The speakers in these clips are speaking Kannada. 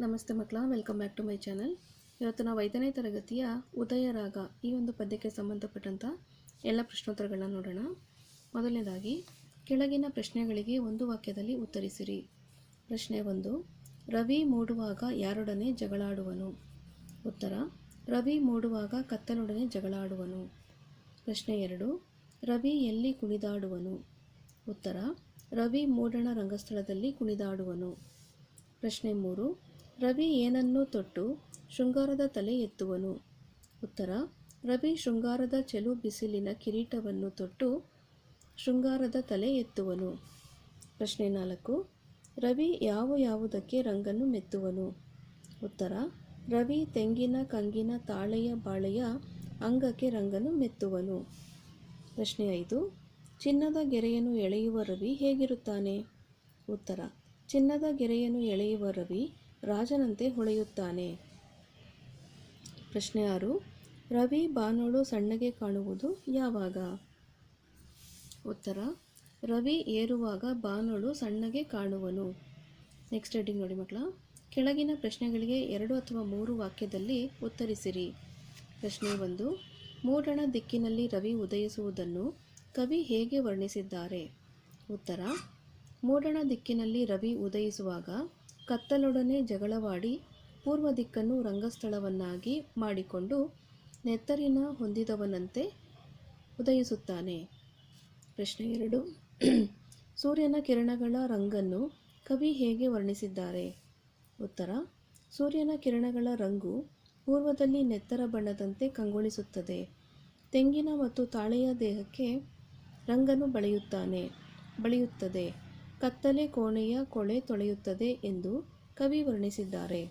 ನಮಸ್ತೆ ಮಕ್ಕಳ welcome back to my channel ಇವತ್ತು ನಾವು ಐದನೇ ತರಗತಿಯ ಉದಯ ರಾಗ ಈ ಒಂದು ಪದ್ಯಕ್ಕೆ ಸಂಬಂಧಪಟ್ಟಂಥ ಎಲ್ಲ ಪ್ರಶ್ನೋತ್ತರಗಳನ್ನ ನೋಡೋಣ. ಮೊದಲನೇದಾಗಿ, ಕೆಳಗಿನ ಪ್ರಶ್ನೆಗಳಿಗೆ ಒಂದು ವಾಕ್ಯದಲ್ಲಿ ಉತ್ತರಿಸಿರಿ. ಪ್ರಶ್ನೆ ಒಂದು, ರವಿ ಮೂಡುವಾಗ ಯಾರೊಡನೆ ಜಗಳಾಡುವನು? ಉತ್ತರ, ರವಿ ಮೂಡುವಾಗ ಕತ್ತಲೊಡನೆ ಜಗಳಾಡುವನು. ಪ್ರಶ್ನೆ ಎರಡು, ರವಿ ಎಲ್ಲಿ ಕುಣಿದಾಡುವನು? ಉತ್ತರ, ರವಿ ಮೂಡಣ ರಂಗಸ್ಥಳದಲ್ಲಿ ಕುಣಿದಾಡುವನು. ಪ್ರಶ್ನೆ ಮೂರು ರವಿ ಏನನ್ನು ತೊಟ್ಟು ಶೃಂಗಾರದ ತಲೆ ಎತ್ತುವನು. ಉತ್ತರ, ರವಿ ಶೃಂಗಾರದ ಚೆಲು ಬಿಸಿಲಿನ ಕಿರೀಟವನ್ನು ತೊಟ್ಟು ಶೃಂಗಾರದ ತಲೆ ಎತ್ತುವನು. ಪ್ರಶ್ನೆ ನಾಲ್ಕು, ರವಿ ಯಾವ ಯಾವುದಕ್ಕೆ ರಂಗನ್ನು ಮೆತ್ತುವನು? ಉತ್ತರ, ರವಿ ತೆಂಗಿನ ಕಂಗಿನ ತಾಳೆಯ ಬಾಳೆಯ ಅಂಗಕ್ಕೆ ರಂಗನ್ನು ಮೆತ್ತುವನು. ಪ್ರಶ್ನೆ ಐದು, ಚಿನ್ನದ ಗೆರೆಯನ್ನು ಎಳೆಯುವ ರವಿ ಹೇಗಿರುತ್ತಾನೆ? ಉತ್ತರ, ಚಿನ್ನದ ಗೆರೆಯನ್ನು ಎಳೆಯುವ ರವಿ ರಾಜನಂತೆ ಹೊಳೆಯುತ್ತಾನೆ. ಪ್ರಶ್ನೆ ಆರು. ರವಿ ಬಾನೋಳು ಸಣ್ಣಗೆ ಕಾಣುವುದು ಯಾವಾಗ? ಉತ್ತರ. ರವಿ ಏರುವಾಗ ಬಾನೋಳು ಸಣ್ಣಗೆ ಕಾಣುವನು. ನೆಕ್ಸ್ಟ್ ಹೆಡ್ಡಿಂಗ್ ನೋಡಿ ಮಕ್ಕಳ. ಕೆಳಗಿನ ಪ್ರಶ್ನೆಗಳಿಗೆ ಎರಡು ಅಥವಾ ಮೂರು ವಾಕ್ಯದಲ್ಲಿ ಉತ್ತರಿಸಿರಿ. ಪ್ರಶ್ನೆ ಒಂದು. ಮೂಡಣ ದಿಕ್ಕಿನಲ್ಲಿ ರವಿ ಉದಯಿಸುವುದನ್ನು ಕವಿ ಹೇಗೆ ವರ್ಣಿಸಿದ್ದಾರೆ? ಉತ್ತರ. ಮೂಡಣ ದಿಕ್ಕಿನಲ್ಲಿ ರವಿ ಉದಯಿಸುವಾಗ ಕತ್ತಲೊಡನೆ ಜಗಳವಾಡಿ ಪೂರ್ವ ದಿಕ್ಕನ್ನು ರಂಗಸ್ಥಳವನ್ನಾಗಿ ಮಾಡಿಕೊಂಡು ನೆತ್ತರಿನ ಹೊಂದಿದವನಂತೆ ಉದಯಿಸುತ್ತಾನೆ. ಪ್ರಶ್ನೆ ಎರಡು. ಸೂರ್ಯನ ಕಿರಣಗಳ ರಂಗನ್ನು ಕವಿ ಹೇಗೆ ವರ್ಣಿಸಿದ್ದಾರೆ? ಉತ್ತರ. ಸೂರ್ಯನ ಕಿರಣಗಳ ರಂಗು ಪೂರ್ವದಲ್ಲಿ ನೆತ್ತರ ಬಣ್ಣದಂತೆ ಕಂಗೊಳಿಸುತ್ತದೆ. ತೆಂಗಿನ ಮತ್ತು ತಾಳೆಯ ದೇಹಕ್ಕೆ ರಂಗನ್ನು ಬಳಿಯುತ್ತಾನೆ, ಬಳಿಯುತ್ತದೆ. ಕತ್ತಲೆ ಕೋಣೆಯ ಕೊಳೆ ತೊಳೆಯುತ್ತದೆ ಎಂದು ಕವಿ ವರ್ಣಿಸಿದ್ದಾರೆ.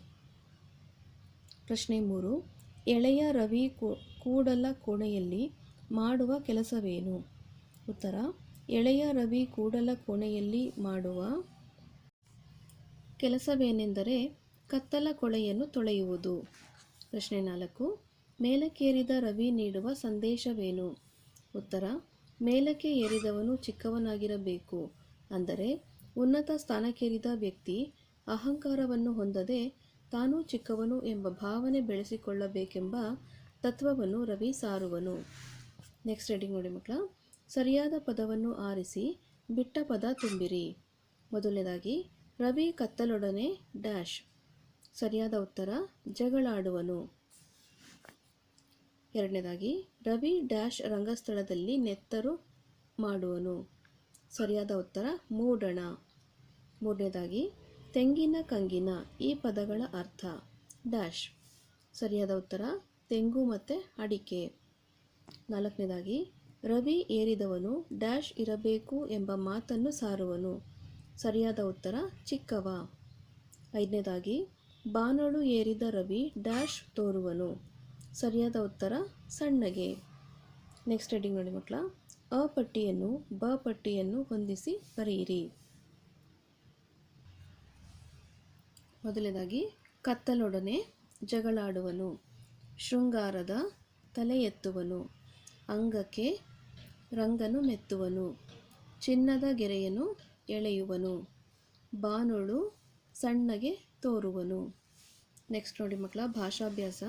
ಪ್ರಶ್ನೆ ಮೂರು, ಎಳೆಯ ರವಿ ಕೂಡಲ ಕೋಣೆಯಲ್ಲಿ ಮಾಡುವ ಕೆಲಸವೇನು? ಉತ್ತರ, ಎಳೆಯ ರವಿ ಕೂಡಲ ಕೋಣೆಯಲ್ಲಿ ಮಾಡುವ ಕೆಲಸವೇನೆಂದರೆ ಕತ್ತಲ ಕೊಳೆಯನ್ನು ತೊಳೆಯುವುದು. ಪ್ರಶ್ನೆ ನಾಲ್ಕು, ಮೇಲಕ್ಕೇರಿದ ರವಿ ನೀಡುವ ಸಂದೇಶವೇನು? ಉತ್ತರ, ಮೇಲಕ್ಕೆ ಏರಿದವನು ಚಿಕ್ಕವನಾಗಿರಬೇಕು. ಅಂದರೆ ಉನ್ನತ ಸ್ಥಾನಕ್ಕೇರಿದ ವ್ಯಕ್ತಿ ಅಹಂಕಾರವನ್ನು ಹೊಂದದೆ ತಾನೂ ಚಿಕ್ಕವನು ಎಂಬ ಭಾವನೆ ಬೆಳೆಸಿಕೊಳ್ಳಬೇಕೆಂಬ ತತ್ವವನ್ನು ರವಿ ಸಾರುವನು. ನೆಕ್ಸ್ಟ್ ರೀಡಿಂಗ್ ನೋಡಿ ಮಕ್ಕಳ. ಸರಿಯಾದ ಪದವನ್ನು ಆರಿಸಿ, ಬಿಟ್ಟ ಪದ ತುಂಬಿರಿ. ಮೊದಲನೇದಾಗಿ, ರವಿ ಕತ್ತಲೊಡನೆ ಡ್ಯಾಶ್. ಸರಿಯಾದ ಉತ್ತರ, ಜಗಳಾಡುವನು. ಎರಡನೇದಾಗಿ, ರವಿ ಡ್ಯಾಶ್ ರಂಗಸ್ಥಳದಲ್ಲಿ ನೆತ್ತರು ಮಾಡುವನು. ಸರಿಯಾದ ಉತ್ತರ, ಮೂಡಣ. ಮೂರನೇದಾಗಿ ತೆಂಗಿನ ಕಂಗಿನ ಈ ಪದಗಳ ಅರ್ಥ. ಡ್ಯಾಶ್. ಸರಿಯಾದ ಉತ್ತರ, ತೆಂಗು ಮತ್ತು ಅಡಿಕೆ. ನಾಲ್ಕನೇದಾಗಿ, ರವಿ ಏರಿದವನು ಡ್ಯಾಶ್ ಇರಬೇಕು ಎಂಬ ಮಾತನ್ನು ಸಾರುವನು. ಸರಿಯಾದ ಉತ್ತರ, ಚಿಕ್ಕವ. ಐದನೇದಾಗಿ, ಬಾನಳು ಏರಿದ ರವಿ ಡ್ಯಾಶ್ ತೋರುವನು. ಸರಿಯಾದ ಉತ್ತರ, ಸಣ್ಣಗೆ. ನೆಕ್ಸ್ಟ್ ಹೆಡ್ಡಿಂಗ್ ನೋಡಿ ಮಕ್ಕಳ. ಅ ಪಟ್ಟಿಯನ್ನು ಬ ಪಟ್ಟಿಯನ್ನು ಹೊಂದಿಸಿ ಬರೆಯಿರಿ. ಮೊದಲನೇದಾಗಿ ಕತ್ತಲೊಡನೆ ಜಗಳಾಡುವನು, ಶೃಂಗಾರದ ತಲೆ ಎತ್ತುವನು ಅಂಗಕ್ಕೆ ರಂಗನು ಮೆತ್ತುವನು, ಚಿನ್ನದ ಗೆರೆಯನ್ನು ಎಳೆಯುವನು, ಬಾನುಳು ಸಣ್ಣಗೆ ತೋರುವನು. ನೆಕ್ಸ್ಟ್ ನೋಡಿ ಮಕ್ಕಳ, ಭಾಷಾಭ್ಯಾಸ.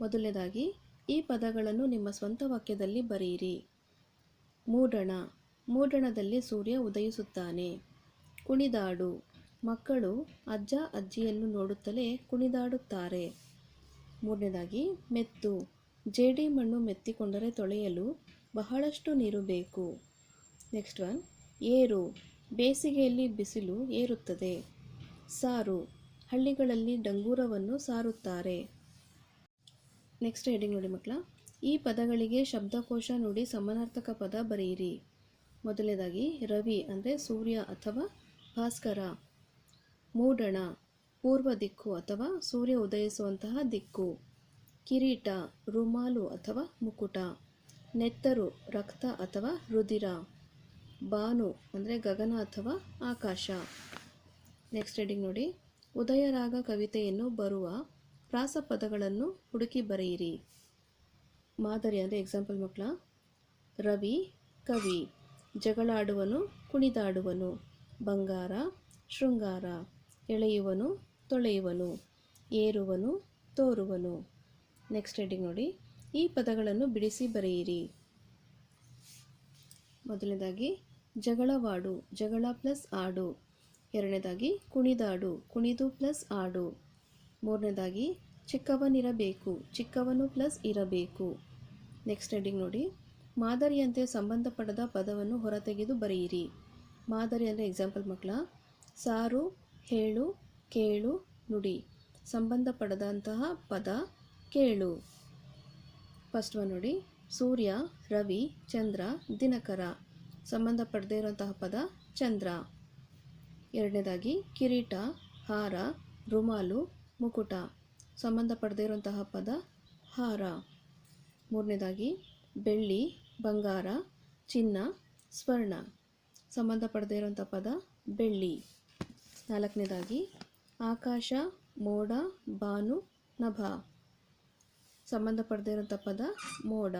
ಮೊದಲನೇದಾಗಿ, ಈ ಪದಗಳನ್ನು ನಿಮ್ಮ ಸ್ವಂತ ವಾಕ್ಯದಲ್ಲಿ ಬರೆಯಿರಿ. ಮೂಡಣ. ಮೂಡಣದಲ್ಲಿ ಸೂರ್ಯ ಉದಯಿಸುತ್ತಾನೆ. ಕುಣಿದಾಡು. ಮಕ್ಕಳು ಅಜ್ಜ ಅಜ್ಜಿಯನ್ನು ನೋಡುತ್ತಲೇ ಕುಣಿದಾಡುತ್ತಾರೆ. ಮೂರನೇದಾಗಿ, ಮೆತ್ತು. ಜೇಡಿ ಮಣ್ಣು ಮೆತ್ತಿಕೊಂಡರೆ ತೊಳೆಯಲು ಬಹಳಷ್ಟು ನೀರು ಬೇಕು. ನೆಕ್ಸ್ಟ್ ಒನ್, ಏರು. ಬೇಸಿಗೆಯಲ್ಲಿ ಬಿಸಿಲು ಏರುತ್ತದೆ. ಸಾರು. ಹಳ್ಳಿಗಳಲ್ಲಿ ಡಂಗೂರವನ್ನು ಸಾರುತ್ತಾರೆ. ನೆಕ್ಸ್ಟ್ ಹೆಡಿಂಗ್ ನೋಡಿ ಮಕ್ಕಳ. ಈ ಪದಗಳಿಗೆ ಶಬ್ದಕೋಶ ನೋಡಿ ಸಮಾನಾರ್ಥಕ ಪದ ಬರೆಯಿರಿ. ಮೊದಲನೇದಾಗಿ, ರವಿ ಅಂದರೆ ಸೂರ್ಯ ಅಥವಾ ಭಾಸ್ಕರ. ಮೂಡಣ, ಪೂರ್ವ ದಿಕ್ಕು ಅಥವಾ ಸೂರ್ಯ ಉದಯಿಸುವಂತಹ ದಿಕ್ಕು. ಕಿರೀಟ, ರುಮಾಲು ಅಥವಾ ಮುಕುಟ. ನೆತ್ತರು, ರಕ್ತ ಅಥವಾ ರುದಿರ ಬಾನು ಅಂದರೆ ಗಗನ ಅಥವಾ ಆಕಾಶ. ನೆಕ್ಸ್ಟ್ ಹೆಡಿಂಗ್ ನೋಡಿ. ಉದಯರಾಗ ಕವಿತೆಯನ್ನು ಬರುವ ಪ್ರಾಸಪದಗಳನ್ನು ಹುಡುಕಿ ಬರೆಯಿರಿ. ಮಾದರಿ ಅಂದರೆ ಎಕ್ಸಾಂಪಲ್ ಮಕ್ಕಳ. ರವಿ, ಕವಿ. ಜಗಳಾಡುವನು, ಕುಣಿದಾಡುವನು. ಬಂಗಾರ, ಶೃಂಗಾರ. ಎಳೆಯುವನು, ತೊಳೆಯುವನು, ಏರುವನು, ತೋರುವನು. ನೆಕ್ಸ್ಟ್ ಹೆಡ್ಡಿಂಗ್ ನೋಡಿ. ಈ ಪದಗಳನ್ನು ಬಿಡಿಸಿ ಬರೆಯಿರಿ. ಮೊದಲನೇದಾಗಿ, ಜಗಳವಾಡು, ಜಗಳ ಪ್ಲಸ್ ಆಡು. ಎರಡನೇದಾಗಿ, ಕುಣಿದಾಡು, ಕುಣಿದು ಪ್ಲಸ್ ಆಡು. ಮೂರನೇದಾಗಿ, ಚಿಕ್ಕವನಿರಬೇಕು, ಚಿಕ್ಕವನು ಪ್ಲಸ್ ಇರಬೇಕು. ನೆಕ್ಸ್ಟ್ ಹೆಡ್ಡಿಂಗ್ ನೋಡಿ. ಮಾದರಿಯಂತೆ ಸಂಬಂಧಪಡದ ಪದವನ್ನು ಹೊರತೆಗೆದು ಬರೆಯಿರಿ. ಮಾದರಿ ಅಂದರೆ ಎಕ್ಸಾಂಪಲ್ ಮಕ್ಕಳ, ಸಾರು ಹೇಳು, ಕೇಳು, ನುಡಿ. ಸಂಬಂಧಪಡದಂತಹ ಪದ ಕೇಳು. ಫಸ್ಟ್ ಒನ್ ನೋಡಿ. ಸೂರ್ಯ, ರವಿ, ಚಂದ್ರ, ದಿನಕರ. ಸಂಬಂಧ ಪಡೆದೇ ಇರುವಂತಹ ಪದ ಚಂದ್ರ. ಎರಡನೇದಾಗಿ, ಕಿರೀಟ, ಹಾರ, ರುಮಾಲು, ಮುಕುಟ. ಸಂಬಂಧ ಪಡೆದೇ ಇರುವಂತಹ ಪದ ಹಾರ. ಮೂರನೇದಾಗಿ, ಬೆಳ್ಳಿ, ಬಂಗಾರ, ಚಿನ್ನ, ಸ್ವರ್ಣ. ಸಂಬಂಧ ಪಡೆದೇ ಇರುವಂಥ ಪದ ಬೆಳ್ಳಿ. ನಾಲ್ಕನೇದಾಗಿ, ಆಕಾಶ, ಮೋಡ, ಬಾನು, ನಭ. ಸಂಬಂಧಪಡದೇ ಇರೋಂಥ ಪದ ಮೋಡ.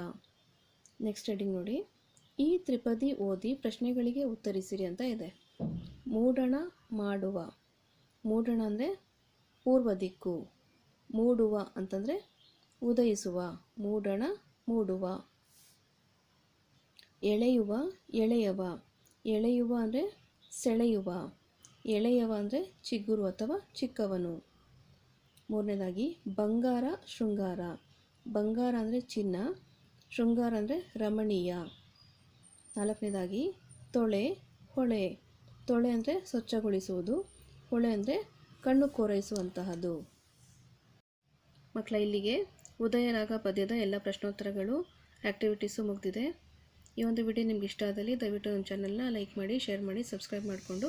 ನೆಕ್ಸ್ಟ್ ಹೆಡಿಂಗ್ ನೋಡಿ. ಈ ತ್ರಿಪದಿ ಓದಿ ಪ್ರಶ್ನೆಗಳಿಗೆ ಉತ್ತರಿಸಿರಿ ಅಂತ ಇದೆ. ಮೂಡಣ ಮಾಡುವ. ಮೂಡಣ ಅಂದರೆ ಪೂರ್ವ ದಿಕ್ಕು. ಮೂಡುವ ಅಂತಂದರೆ ಉದಯಿಸುವ. ಮೂಡಣ ಮೂಡುವ. ಎಳೆಯುವ ಎಳೆಯವ. ಎಳೆಯುವ ಅಂದರೆ ಸೆಳೆಯುವ. ಎಳೆಯವ ಅಂದರೆ ಚಿಗುರು ಅಥವಾ ಚಿಕ್ಕವನು. ಮೂರನೇದಾಗಿ, ಬಂಗಾರ, ಶೃಂಗಾರ. ಬಂಗಾರ ಅಂದರೆ ಚಿನ್ನ, ಶೃಂಗಾರ ಅಂದರೆ ರಮಣೀಯ. ನಾಲ್ಕನೇದಾಗಿ, ತೊಳೆ, ಹೊಳೆ. ತೊಳೆ ಅಂದರೆ ಸ್ವಚ್ಛಗೊಳಿಸುವುದು, ಹೊಳೆ ಅಂದರೆ ಕಣ್ಣು ಕೋರೈಸುವಂತಹದ್ದು ಮಕ್ಕಳ, ಇಲ್ಲಿಗೆ ಉದಯರಾಗ ಪದ್ಯದ ಎಲ್ಲ ಪ್ರಶ್ನೋತ್ತರಗಳು ಆ್ಯಕ್ಟಿವಿಟೀಸು ಮುಗಿದಿದೆ. ಈ ಒಂದು ವಿಡಿಯೋ ನಿಮ್ಗೆ ಇಷ್ಟ ಆದಲ್ಲಿ ದಯವಿಟ್ಟು ನಮ್ಮ ಚಾನಲ್ನ ಲೈಕ್ ಮಾಡಿ, ಶೇರ್ ಮಾಡಿ, ಸಬ್ಸ್ಕ್ರೈಬ್ ಮಾಡಿಕೊಂಡು